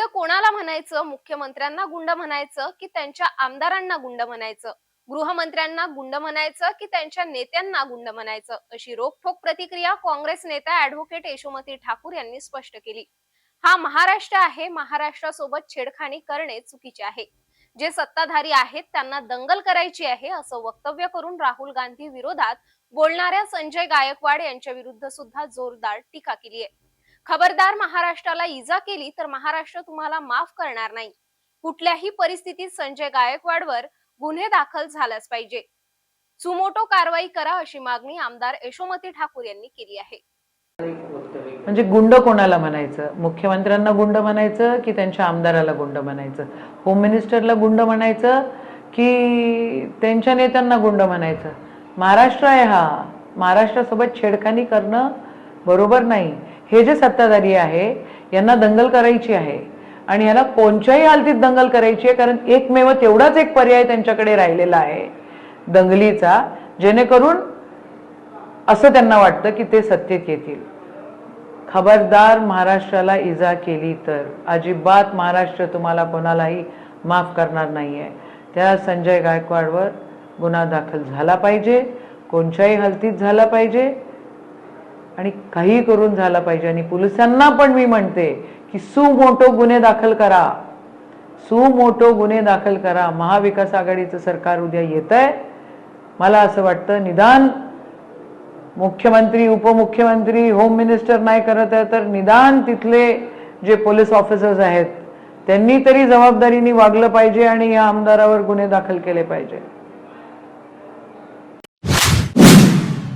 गुंड कोणाला म्हणायचं? मुख्यमंत्र्यांना गुंड म्हणायचं की त्यांच्या आमदारांना गुंड म्हणायचं? गृहमंत्र्यांना गुंड म्हणायचं की त्यांच्या नेत्यांना गुंड म्हणायचं? अशी रोखोक प्रतिक्रिया काँग्रेस नेत्या ऍडव्होकेट यशोमती ठाकूर यांनी स्पष्ट केली. हा महाराष्ट्र आहे. महाराष्ट्रासोबत छेडखानी करणे चुकीचे आहे. जे सत्ताधारी आहेत त्यांना दंगल करायची आहे असं वक्तव्य करून राहुल गांधी विरोधात बोलणाऱ्या संजय गायकवाड यांच्या विरुद्ध सुद्धा जोरदार टीका केली आहे खबरदार महाराष्ट्राला इजा केली तर महाराष्ट्र तुम्हाला माफ करणार नाही. कुठल्याही परिस्थितीत संजय गायकवाडवर गुन्हे दाखल झालाच पाहिजे. सुमोटो कारवाई करा अशी मागणी आमदार यशोमती ठाकूर यांनी केली आहे. म्हणजे गुंड कोणाला म्हणायचं? मुख्यमंत्र्यांना गुंड म्हणायचं की त्यांच्या आमदाराला गुंड म्हणायचं? होम मिनिस्टरला गुंड म्हणायचं की त्यांच्या नेत्यांना गुंड म्हणायचं? महाराष्ट्र आहे हा. महाराष्ट्रासोबत छेडखानी करणं बरोबर नाही. हे जे सत्ताधारी आहे यांना दंगल करायची आहे. आणि याला कोणत्याही हालतीत दंगल करायची आहे कारण एकमेव तेवढाच एक पर्याय त्यांच्याकडे राहिलेला आहे. दंगलीचा जेणेकरून असं त्यांना वाटतं की ते सत्तेत येतील. खबरदार महाराष्ट्राला इजा केली तर अजिबात महाराष्ट्र तुम्हाला कोणालाही माफ करणार नाही आहे त्या संजय गायकवाडवर गुन्हा दाखल झाला पाहिजे कोणत्याही हलतीत झाला पाहिजे. आणि काही करून झाला पाहिजे. आणि पोलिसांना पण मी म्हणते की सुमोठो गुन्हे दाखल करा. सुमोठो गुन्हे दाखल करा. महाविकास आघाडीचं सरकार उद्या येत आहे मला असं वाटतं निदान मुख्यमंत्री उपमुख्यमंत्री होम मिनिस्टर नाही करत आहे तर निदान तिथले जे पोलीस ऑफिसर्स आहेत त्यांनी तरी जबाबदारीने वागलं पाहिजे आणि या आमदारावर गुन्हे दाखल केले पाहिजे.